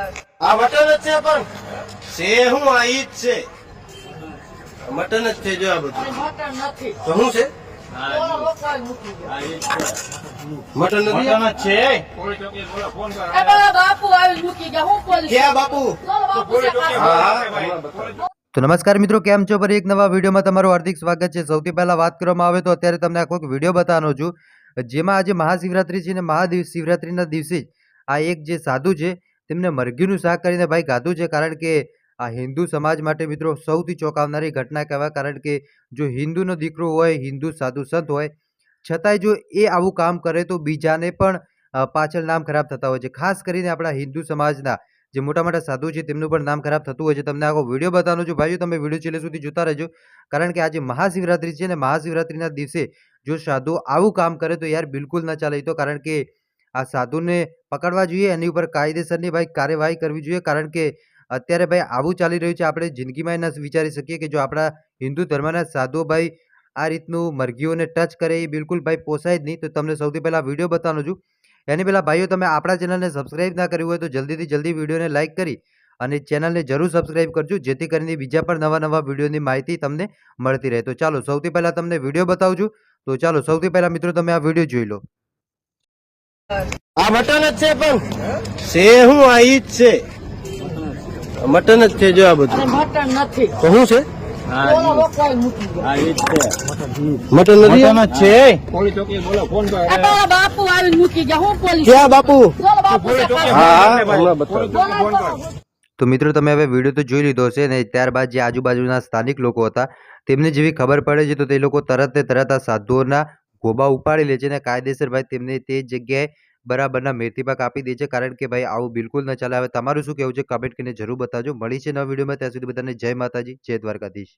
આ મટન જ છે પણ છે હું આ ઈ જ છે. મટન જ છે જો આ બધું. મટન નથી. તો શું છે. મટન નથી? છે. બાપુ આવી મૂકી ગયા. હું ક્યાં બાપુ? ચાલો બાપુ છે? હા કાકા. હા હમણાં બતાવો. તો નમસ્કાર મિત્રો કેમ છો? પર એક નવા વિડીયોમાં તમારું હાર્દિક સ્વાગત છે. સૌથી પહેલા વાત કરવામાં આવે તો અત્યારે તમને આખો એક વીડિયો બતાવવાનો છું. જેમાં આજે મહાશિવરાત્રી છે અને મહાદિવ શિવરાત્રિના દિવસે આ એક જે સાધુ છે તેમને મરઘીનું શાક કરીને ભાઈ ગાધું છે, કારણ કે આ હિન્દુ સમાજ માટે મિત્રો સૌથી ચોંકાવનારી ઘટના કહેવાય, કારણ કે જો હિન્દુનો દીકરો હોય, હિન્દુ સાધુ સંત હોય, છતાંય જો એ આવું કામ કરે તો બીજાને પણ પાછળ નામ ખરાબ થતા હોય છે. ખાસ કરીને આપણા હિન્દુ સમાજના જે મોટા મોટા સાધુ છે, તેમનું પણ નામ ખરાબ થતું હોય છે. તમને આખો વીડિયો બતાવવાનો છું ભાઈઓ, તમે વીડિયો છેલ્લે સુધી જોતા રહેજો, કારણ કે આજે મહાશિવરાત્રી છે ને મહાશિવરાત્રિના દિવસે જો સાધુ આવું કામ કરે તો યાર બિલકુલ ન ચાલે. તો કારણ કે આ સાધુને પકડવા જોઈએ, એની ઉપર કાયદેસરની ભાઈ કાર્યવાહી કરવી જોઈએ, કારણ કે અત્યારે ભાઈ આવું ચાલી રહ્યું છે, આપણે જિંદગીમાં ન વિચારી શકીએ કે જો આપણા હિન્દુ ધર્મના સાધુઓ ભાઈ આ રીતનું મરઘીઓને ટચ કરે એ બિલકુલ ભાઈ પોસાય જ નહીં. તો તમને સૌથી પહેલાં વીડિયો બતાવવાનો છું. એની પહેલાં ભાઈઓ, તમે આપણા ચેનલને સબસ્ક્રાઇબ ના કર્યું હોય તો જલ્દીથી જલ્દી વિડીયોને લાઇક કરી અને ચેનલને જરૂર સબસ્ક્રાઇબ કરજો, જેથી કરીને બીજા પણ નવા નવા વિડીયોની માહિતી તમને મળતી રહે. તો ચાલો સૌથી પહેલાં તમને વીડિયો બતાવું છું. તો ચાલો સૌથી પહેલાં મિત્રો, તમે આ વીડિયો જોઈ લો. આ મટન જ છે પણ. છે હું આ ઈ જ છે. મટન જ છે જો આ બધું. મટન નથી. તો શું છે? મટન નથી? છે. બાપુ આવી મૂકી ગયા. હું બાપુ? ચાલો બાપુ છે કાકા. હા હા બતાવો. બોલાવો, બોલાવો. તો મિત્રો તમે હવે વીડિયો તો જોઈ લીધો હશે ને ત્યારબાદ જે આજુબાજુના સ્થાનિક લોકો હતા તેમને જેવી ખબર પડે છે તો તે લોકો તરત ને તરત આ સાધુઓના ગોબા ઉપાડી લે છે અને કાયદેસર ભાઈ તેમને તે જગ્યાએ બરાબરના મેથીપા આપી દે છે. કારણ કે ભાઈ આવું બિલકુલ ન ચાલે. હવે તમારું શું કહેવું છે? કમેન્ટ કરીને જરૂર બતાવજો. મળી છે નવા વિડીયોમાં. ત્યાં સુધી બધાને જય માતાજી, જય દ્વારકાધીશ.